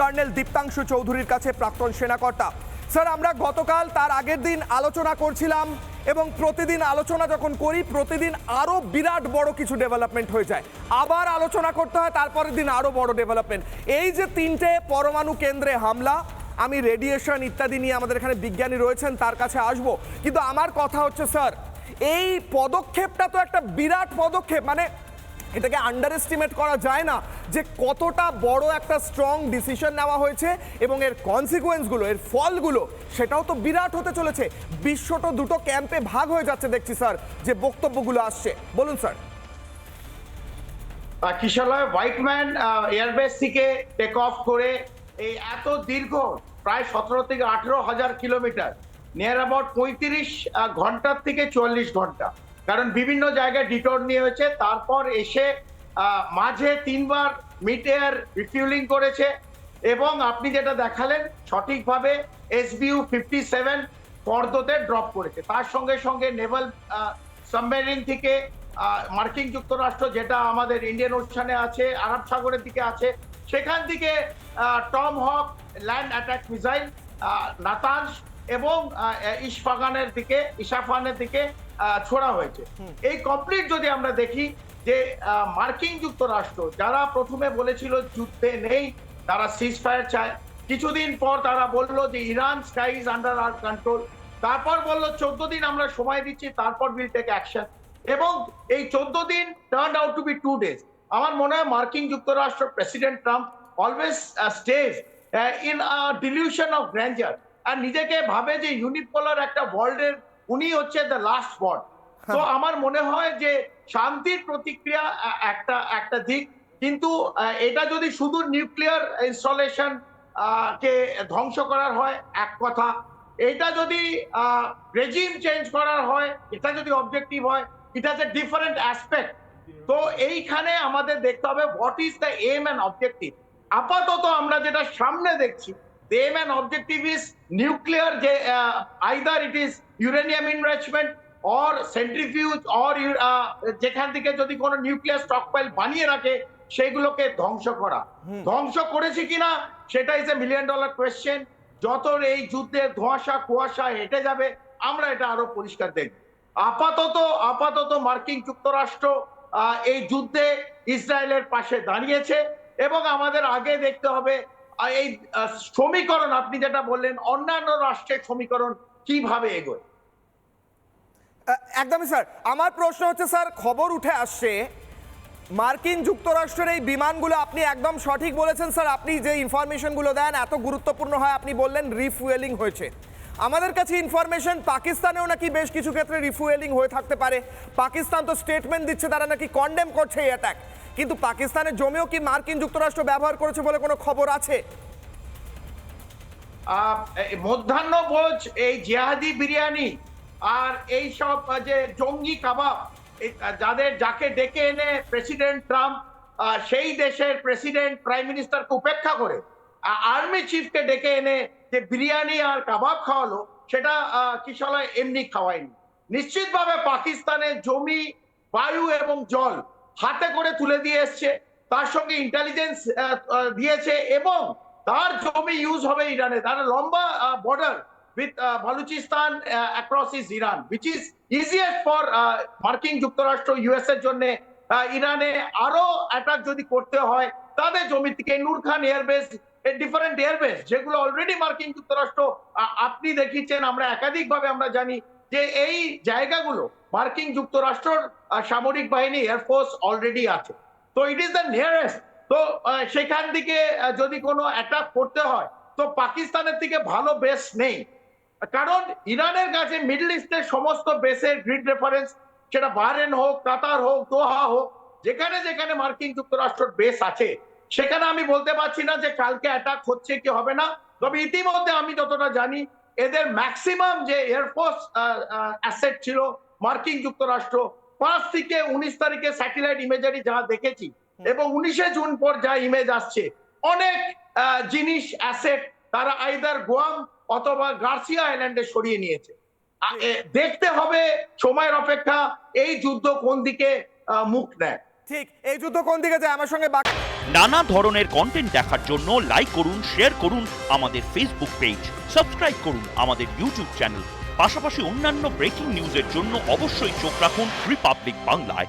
Colonel Diptanshu চৌধুরীর কাছে প্রাক্তন সেনাকর্তা। স্যার, আমরা গতকাল তার আগের দিন আলোচনা করছিলাম এবং প্রতিদিন আলোচনা যখন করি, প্রতিদিন আরও বিরাট বড় কিছু ডেভেলপমেন্ট হয়ে যায়। আবার আলোচনা করতে হয়, তারপরের দিন আরও বড় ডেভেলপমেন্ট এই যে তিনটে পরমাণু কেন্দ্রে হামলা, আমি রেডিয়েশন ইত্যাদি নিয়ে আমাদের এখানে বিজ্ঞানী রয়েছেন, তার কাছে আসব। কিন্তু আমার কথা হচ্ছে, স্যার, এই পদক্ষেপটা তো একটা বিরাট পদক্ষেপ। মানে এটাকে আন্ডার এস্টিমেট করা যায় না যে কতটা বড় একটা স্ট্রং ডিসিশন নেওয়া হয়েছে এবং এর কনসিকুয়েন্সগুলো এর ফলগুলো সেটাও তো বিরাট হতে চলেছে। বিশ্বটা দুটো ক্যাম্পে ভাগ হয়ে যাচ্ছে দেখছি স্যার যে বক্তব্যগুলো আসছে। বলুন স্যার আহ, কিশোরলয় হোয়াইটম্যান এয়ারবেস থেকে টেক অফ করে এই এত দীর্ঘ প্রায় সতেরো থেকে আঠেরো হাজার কিলোমিটার নিয়ার অ্যাবাউট পঁয়ত্রিশ ঘণ্টার থেকে চুয়াল্লিশ ঘণ্টা। কারণ বিভিন্ন জায়গায় ডিটোর নিয়ে হয়েছে। তারপর এসে মাঝে তিনবার মিড এয়ার রিফিউলিং করেছে এবং আপনি যেটা দেখালেন, সঠিকভাবে এসবিউ ফিফটি সেভেন পর্দতে ড্রপ করেছে। তার সঙ্গে সঙ্গে নেভাল সাবমেরিন থেকে মার্কিন যুক্তরাষ্ট্র যেটা আমাদের ইন্ডিয়ান ওশানে আছে, আরব সাগরের দিকে আছে, সেখান থেকে Tomahawk land attack missile Natanz এবং ইশফাগানের দিকে ইশাফানের দিকে ছোড়া হয়েছে। এই কমপ্লিট যদি আমরা দেখি যে মার্কিন যুক্তরাষ্ট্র যারা প্রথমে বলেছিল যুদ্ধে নেই তারা সিজ ফায়ার চায়। কিছুদিন পর তারা বলল যে Iran skies under our control তারপর বলল চোদ্দ দিন আমরা সময় দিচ্ছি তারপর উইল টেক অ্যাকশন এবং এই চোদ্দ দিন turn out to be two days আমার মনে হয় মার্কিন যুক্তরাষ্ট্র president Trump always stage in a delusion of grandeur আর নিজেকে ভাবে যে ইউনিপোলার একটা ওয়ার্ল্ডের উনি হচ্ছে দ্য লাস্ট ওয়ার্ড তো আমার মনে হয় যে শান্তির প্রতিক্রিয়া একটা একটা দিক। কিন্তু এটা যদি শুধু নিউক্লিয়ার ইনস্টলেশন কে ধ্বংস করার হয় এক কথা। এটা যদি রেজিম চেঞ্জ করার হয় এটা যদি অবজেক্টিভ হয় it has a different aspect তো এইখানে আমাদের দেখতে হবে what is the aim and objective আপাতত আমরা যেটা সামনে দেখছি the aim and objective is nuclear যে either it is uranium enrichment or centrifuge or যেখান থেকে যদি কোনো নিউক্লিয়ার স্টকপাইল বানিয়ে রাখে সেগুলোকে ধ্বংস করা। ধ্বংস করেছে কিনা সেটা is a million dollar question যত এই যুদ্ধের ধোঁয়াশা কুয়াশা হেঁটে যাবে আমরা এটা আরও পরিষ্কার দেখব। আপাতত আপাতত মার্কিন যুক্তরাষ্ট্র এই যুদ্ধে ইসরায়েলের পাশে দাঁড়িয়েছে এবং আমাদের আগে দেখতে হবে এই সমীকরণ আপনি যেটা বললেন, অন্যান্য রাষ্ট্রের সমীকরণ কীভাবে এগোয়? একদমই স্যার আমার প্রশ্ন হচ্ছে স্যার খবর উঠে আসছে, মার্কিন যুক্তরাষ্ট্রের এই বিমানগুলো আপনি একদম সঠিক বলেছেন স্যার আপনি যে ইনফরমেশনগুলো দেন, এত গুরুত্বপূর্ণ হয়, আপনি বললেন রিফুয়েলিং হয়েছে। আমাদের কাছে ইনফরমেশন পাকিস্তানেও নাকি বেশ কিছু ক্ষেত্রে রিফুয়েলিং হয়ে থাকতে পারে। পাকিস্তান তো স্টেটমেন্ট দিচ্ছে, তারা নাকি কন্ডেম করছে এই অ্যাটাক কিন্তু পাকিস্তানের জমিও কি মার্কিন যুক্তরাষ্ট্র ব্যবহার করেছে বলে কোনো খবর আছে? মধ্যাহ্ন ভোজ এই জিহাদি বিরিয়ানি আর এই সব যে জঙ্গি কাবাব যাদের যাকে ডেকে এনে প্রেসিডেন্ট ট্রাম্প সেই দেশের প্রেসিডেন্ট প্রাইম মিনিস্টারকে উপেক্ষা করে আর্মি চিফকে ডেকে এনে যে বিরিয়ানি আর কাবাব খাওয়ালো সেটা আহ, কিশলয় এমনি খাওয়ায়নি। নিশ্চিতভাবে পাকিস্তানের জমি বায়ু এবং জল হাতে করে তুলে দিয়ে এসছে। তার সঙ্গে ইন্টেলিজেন্স দিয়েছে এবং তার জমি ইউজ হবে ইরানে। তার লম্বা border with Balochistan across is Iran which is easiest for মার্কিন যুক্তরাষ্ট্র ইউএস এর জন্য। ইরানে আরও অ্যাটাক যদি করতে হয়, তাদের জমি থেকে Nur Khan airbase different airbase যেগুলো অলরেডি মার্কিন যুক্তরাষ্ট্র আপনি দেখিয়েছেন, আমরা একাধিকভাবে আমরা জানি। যে এই জায়গাগুলো মার্কিন যুক্তরাষ্ট্রর সামরিক বাহিনী এয়ারফোর্স অলরেডি আছে। তো ইট ইজ দ্য নিয়ারেস্ট তো সেখান থেকে যদি কোনো অ্যাটাক করতে হয়, তো পাকিস্তানের থেকে ভালো বেস নেই। কারণ ইরানের কাছে মিডল ইস্টের সমস্ত বেসের গ্রিড রেফারেন্স সেটা বাহরেন হোক কাতার হোক দোহা হোক, যেখানে যেখানে মার্কিন যুক্তরাষ্ট্রের বেস আছে, সেখানে আমি বলতে পারছি না যে কালকে অ্যাটাক হচ্ছে কি হবে না। তবে ইতিমধ্যে আমি যতটা জানি এদের ম্যাক্সিমাম যে এয়ারফোর্স অ্যাসেট ছিল মার্কিন যুক্তরাষ্ট্র পাঁচ থেকে উনিশ তারিখে স্যাটেলাইট ইমেজারি যা দেখেছি এবং উনিশে জুন পর যা ইমেজ আসছে অনেক জিনিস অ্যাসেট তারা আইদার গোয়াম অথবা গার্সিয়া আইল্যান্ডে সরিয়ে নিয়েছে। দেখতে হবে সময়ের অপেক্ষা এই যুদ্ধ কোন দিকে মুখ নেয়। ঠিক, এই যুদ্ধ কোন দিকে যায়? আমার সঙ্গে নানা ধরনের কন্টেন্ট দেখার জন্য লাইক করুন শেয়ার করুন আমাদের ফেসবুক পেজ সাবস্ক্রাইব করুন আমাদের ইউটিউব চ্যানেল পাশাপাশি অন্যান্য ব্রেকিং নিউজের জন্য অবশ্যই চোখ রাখুন রিপাবলিক বাংলায়